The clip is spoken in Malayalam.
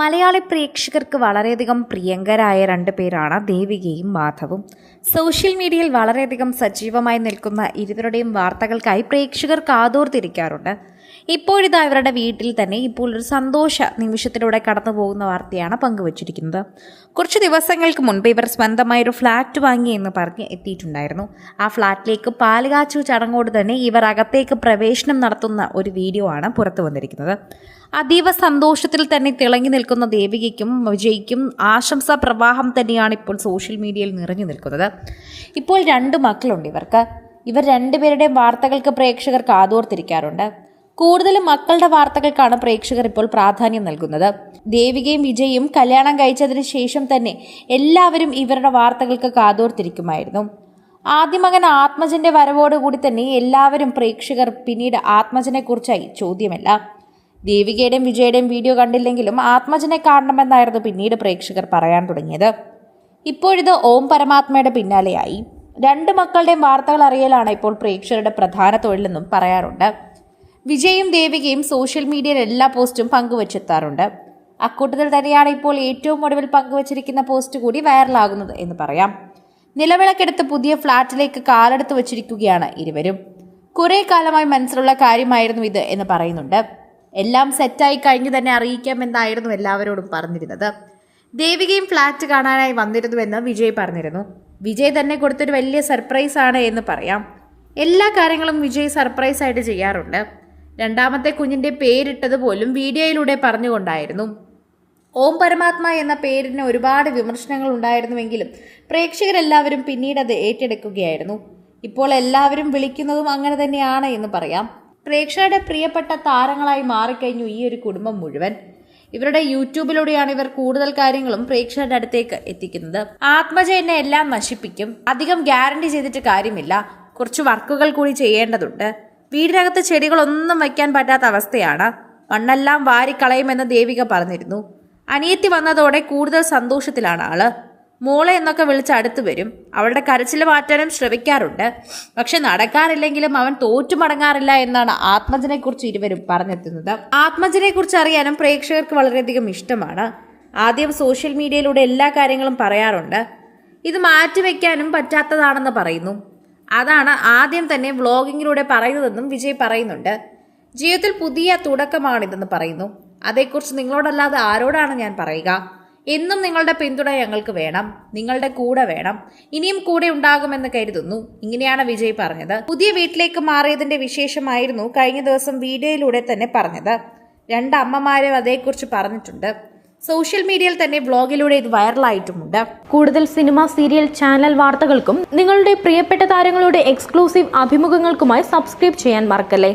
മലയാളി പ്രേക്ഷകർക്ക് വളരെയധികം പ്രിയങ്കരായ രണ്ട് പേരാണ് ദേവികയും മാധവും. സോഷ്യൽ മീഡിയയിൽ വളരെയധികം സജീവമായി നിൽക്കുന്ന ഇരുവരുടെയും വാർത്തകൾക്കായി പ്രേക്ഷകർ കാതോർത്തിരിക്കാറുണ്ട്. ഇപ്പോഴിതാ ഇവരുടെ വീട്ടിൽ തന്നെ ഇപ്പോൾ ഒരു സന്തോഷ നിമിഷത്തിലൂടെ കടന്നു പോകുന്ന വാർത്തയാണ് പങ്കുവച്ചിരിക്കുന്നത്. കുറച്ച് ദിവസങ്ങൾക്ക് മുൻപ് ഇവർ സ്വന്തമായി ഒരു ഫ്ലാറ്റ് വാങ്ങി എന്ന് പറഞ്ഞ് എത്തിയിട്ടുണ്ടായിരുന്നു. ആ ഫ്ലാറ്റിലേക്ക് പാലുകാച്ചു ചടങ്ങോട് തന്നെ ഇവർ അകത്തേക്ക് പ്രവേശനം നടത്തുന്ന ഒരു വീഡിയോ ആണ് പുറത്തു വന്നിരിക്കുന്നത്. അതീവ സന്തോഷത്തിൽ തന്നെ തിളങ്ങി നിൽക്കുന്ന ദേവികയ്ക്കും വിജയ്ക്കും ആശംസാ പ്രവാഹം തന്നെയാണ് ഇപ്പോൾ സോഷ്യൽ മീഡിയയിൽ നിറഞ്ഞു നിൽക്കുന്നത്. ഇപ്പോൾ രണ്ട് മക്കളുണ്ട് ഇവർക്ക്. ഇവർ രണ്ടുപേരുടെയും വാർത്തകൾക്ക് പ്രേക്ഷകർ കാതോർത്തിരിക്കാറുണ്ട് കൂടുതലും മക്കളുടെ വാർത്തകൾക്കാണ് പ്രേക്ഷകർ ഇപ്പോൾ പ്രാധാന്യം നൽകുന്നത്. ദേവികയും വിജയും കല്യാണം കഴിച്ചതിന് ശേഷം തന്നെ എല്ലാവരും ഇവരുടെ വാർത്തകൾക്ക് കാതോർത്തിരിക്കുമായിരുന്നു. ആദ്യമകൻ ആത്മജന്റെ വരവോടുകൂടി തന്നെ എല്ലാവരും പ്രേക്ഷകർ പിന്നീട് ആത്മജനെക്കുറിച്ചായി ചോദ്യമല്ല. ദേവികയുടെയും വിജയുടെയും വീഡിയോ കണ്ടില്ലെങ്കിലും ആത്മജനെ കാണണമെന്നായിരുന്നു പിന്നീട് പ്രേക്ഷകർ പറയാൻ തുടങ്ങിയത്. ഇപ്പോഴിത് ഓം പരമാത്മയുടെ പിന്നാലെയായി. രണ്ട് മക്കളുടെയും വാർത്തകൾ അറിയലാണ് ഇപ്പോൾ പ്രേക്ഷകരുടെ പ്രധാന തൊഴിലെന്നും പറയാറുണ്ട്. വിജയും ദേവികയും സോഷ്യൽ മീഡിയയിൽ എല്ലാ പോസ്റ്റും പങ്കുവച്ചെത്താറുണ്ട്. അക്കൂട്ടത്തിൽ തന്നെയാണ് ഇപ്പോൾ ഏറ്റവും ഒടുവിൽ പങ്കുവച്ചിരിക്കുന്ന പോസ്റ്റ് കൂടി വൈറലാകുന്നത് എന്ന് പറയാം. നിലവിളക്കെടുത്ത് പുതിയ ഫ്ളാറ്റിലേക്ക് കാലെടുത്ത് വച്ചിരിക്കുകയാണ് ഇരുവരും. കുറേ കാലമായി മനസ്സിലുള്ള കാര്യമായിരുന്നു ഇത് എന്ന് പറയുന്നുണ്ട്. എല്ലാം സെറ്റായി കഴിഞ്ഞു തന്നെ അറിയിക്കാമെന്നായിരുന്നു എല്ലാവരോടും പറഞ്ഞിരുന്നത്. ദേവികയും ഫ്ലാറ്റ് കാണാനായി വന്നിരുന്നുവെന്ന് വിജയ് പറഞ്ഞിരുന്നു. വിജയ് തന്നെ കൊടുത്തൊരു വലിയ സർപ്രൈസ് ആണ് എന്ന് പറയാം. എല്ലാ കാര്യങ്ങളും വിജയ് സർപ്രൈസ് ആയിട്ട് ചെയ്യാറുണ്ട്. രണ്ടാമത്തെ കുഞ്ഞിന്റെ പേരിട്ടത് പോലും വീഡിയോയിലൂടെ പറഞ്ഞുകൊണ്ടായിരുന്നു. ഓം പരമാത്മ എന്ന പേരിന് ഒരുപാട് വിമർശനങ്ങൾ ഉണ്ടായിരുന്നുവെങ്കിലും പ്രേക്ഷകരെല്ലാവരും പിന്നീട് അത് ഏറ്റെടുക്കുകയായിരുന്നു. ഇപ്പോൾ എല്ലാവരും വിളിക്കുന്നതും അങ്ങനെ തന്നെയാണ് എന്ന് പറയാം. പ്രേക്ഷകരുടെ പ്രിയപ്പെട്ട താരങ്ങളായി മാറിക്കഴിഞ്ഞു ഈ ഒരു കുടുംബം മുഴുവൻ. ഇവരുടെ യൂട്യൂബിലൂടെയാണ് ഇവർ കൂടുതൽ കാര്യങ്ങളും പ്രേക്ഷകരുടെ അടുത്തേക്ക് എത്തിക്കുന്നത്. ആത്മജ എന്നെ എല്ലാം നശിപ്പിക്കും. അധികം ഗ്യാരണ്ടി ചെയ്തിട്ട് കാര്യമില്ല. കുറച്ച് വർക്കുകൾ കൂടി ചെയ്യേണ്ടതുണ്ട്. വീടിനകത്ത് ചെടികളൊന്നും വയ്ക്കാൻ പറ്റാത്ത അവസ്ഥയാണ്. മണ്ണെല്ലാം വാരിക്കളയുമെന്ന് ദേവിക പറഞ്ഞിരുന്നു. അനിയത്തി വന്നതോടെ കൂടുതൽ സന്തോഷത്തിലാണ് ആൾ. മോളെ എന്നൊക്കെ വിളിച്ച് അടുത്തു വരും. അവളുടെ കരച്ചിൽ മാറ്റാനും ശ്രമിക്കാറുണ്ട്. പക്ഷെ നടക്കാറില്ലെങ്കിലും അവൻ തോറ്റു മടങ്ങാറില്ല എന്നാണ് ആത്മജനെക്കുറിച്ച് ഇരുവരും പറഞ്ഞെത്തുന്നത്. ആത്മജനെക്കുറിച്ച് അറിയാനും പ്രേക്ഷകർക്ക് വളരെയധികം ഇഷ്ടമാണ്. ആദ്യം സോഷ്യൽ മീഡിയയിലൂടെ എല്ലാ കാര്യങ്ങളും പറയാറുണ്ട്. ഇത് മാറ്റിവെക്കാനും പറ്റാത്തതാണെന്ന് പറയുന്നു. അതാണ് ആദ്യം തന്നെ വ്ളോഗിങ്ങിലൂടെ പറയുന്നതെന്നും വിജയ് പറയുന്നുണ്ട്. ജീവിതത്തിൽ പുതിയ തുടക്കമാണിതെന്ന് പറയുന്നു. അതേക്കുറിച്ച് നിങ്ങളോടല്ലാതെ ആരോടാണ് ഞാൻ പറയുക? എന്നും നിങ്ങളുടെ പിന്തുണ ഞങ്ങൾക്ക് വേണം. നിങ്ങളുടെ കൂടെ വേണം. ഇനിയും കൂടെ ഉണ്ടാകുമെന്ന് കരുതുന്നു. ഇങ്ങനെയാണ് വിജയ് പറഞ്ഞത്. പുതിയ വീട്ടിലേക്ക് മാറിയതിന്റെ വിശേഷമായിരുന്നു കഴിഞ്ഞ ദിവസം വീഡിയോയിലൂടെ തന്നെ പറഞ്ഞത്. രണ്ട് അമ്മമാരും അതേക്കുറിച്ച് പറഞ്ഞിട്ടുണ്ട്. സോഷ്യൽ മീഡിയയിൽ തന്നെ വ്ളോഗിലൂടെ ഇത് വൈറലായിട്ടുമുണ്ട്. കൂടുതൽ സിനിമ സീരിയൽ ചാനൽ വാർത്തകൾക്കും നിങ്ങളുടെ പ്രിയപ്പെട്ട താരങ്ങളുടെ എക്സ്ക്ലൂസീവ് അഭിമുഖങ്ങൾക്കുമായി സബ്സ്ക്രൈബ് ചെയ്യാൻ മറക്കല്ലേ?